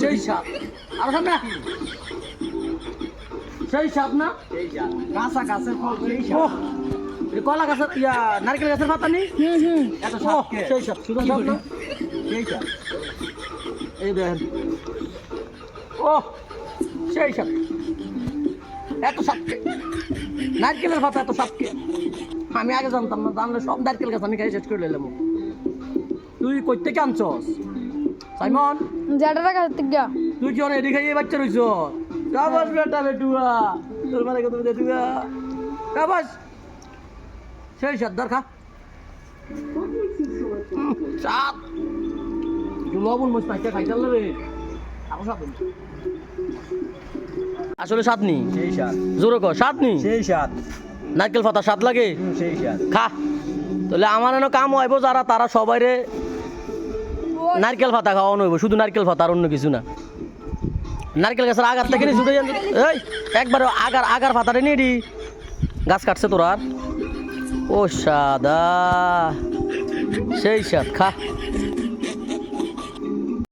সেই সাপ? আর সামনে। সেই সাপ না? কাঁচা গাছের ফল সেই ও কলা গাছের ইয়া নারকেল গাছের পাতা নেই? সেই সাপ সুন্দর সাপ না? সেই সাপ। এই দেখেন। ও সেই সাপ। এত সাপকে নারকেলের পাতা এত সাপকে আমি আগে জানতাম না জানলে সব নারকেল গাছ আমি খাই শেষ করে নিলাম তুই কই থেকে আনছস? সাইমন? জ্যাঠারা কাছ থেকে তুই কি অনেক এদিকে এই বাচ্চা রইছ? কাবাস বেটা বেটুয়া তোর মানে কত বেটুয়া কাবাস। সেই খা। সাপ একটু লবণ মশ পাইতে খাইতে রে। আরও সাপ আসলে স্বাদ নি? সেই সাপ জোরে কর স্বাদ নি? সেই সাপ নারকেল পাতা স্বাদ লাগে? সেই সাপ খা। তাহলে আমার এনে কাম হইব যারা তারা সবাইরে নারকেল পাতা খাওয়ানো হইব, শুধু নারকেল পাতা আর অন্য কিছু না। নারকেল গাছের আগার থেকে যান এই একবার আগার আগার পাতাটা নিয়ে গাছ কাটছে তোর আর। ও সাদা। সেই সাদ খা।